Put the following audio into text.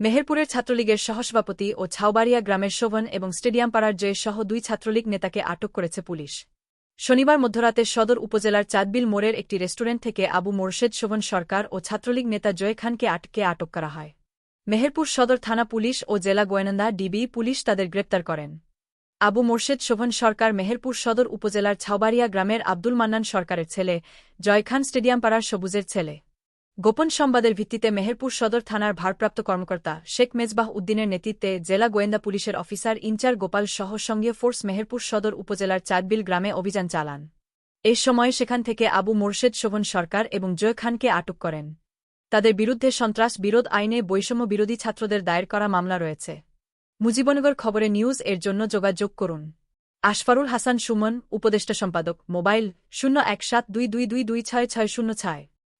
মেহেরপুরের ছাত্রলীগের সহসভাপতি ও ছাউবাড়িয়া গ্রামের শোভন এবং স্টেডিয়াম পাড়ার জয়ে সহ দুই ছাত্রলীগ নেতাকে আটক করেছে পুলিশ। শনিবার মধ্যরাতে সদর উপজেলার চাঁদবিল মোড়ের একটি রেস্টুরেন্ট থেকে আবু মোরশেদ শোভন সরকার ও ছাত্রলীগ নেতা জয় খানকে আটকে আটক করা হয়। মেহেরপুর সদর থানা পুলিশ ও জেলা গোয়েন্দা ডিবি পুলিশ তাদের গ্রেপ্তার করেন। আবু মোর্শেদ শোভন সরকার মেহেরপুর সদর উপজেলার ছাউবাড়িয়া গ্রামের আব্দুল মান্নান সরকারের ছেলে জয়খান স্টেডিয়াম পাড়ার সবুজের ছেলে। গোপন সংবাদের ভিত্তিতে মেহেরপুর সদর থানার ভারপ্রাপ্ত কর্মকর্তা শেখ মেজবাহ উদ্দিনের নেতৃত্বে জেলা গোয়েন্দা পুলিশের অফিসার ইনচার গোপাল সহ সঙ্গীয় ফোর্স মেহেরপুর সদর উপজেলার চাঁদবিল গ্রামে অভিযান চালান। এ সময় সেখান থেকে আবু মোর্শেদ শোভন সরকার এবং জয় খানকে আটক করেন। তাদের বিরুদ্ধে সন্ত্রাস বিরোধ আইনে বৈষম্য বিরোধী ছাত্রদের দায়ের করা মামলা রয়েছে। মুজিবনগর খবরে নিউজ এর জন্য যোগাযোগ করুন। আশফারুল হাসান সুমন, উপদেষ্টা সম্পাদক, মোবাইল শূন্য এক সাত দুই দুই দুই দুই ছয় ছয় শূন্য ছয়।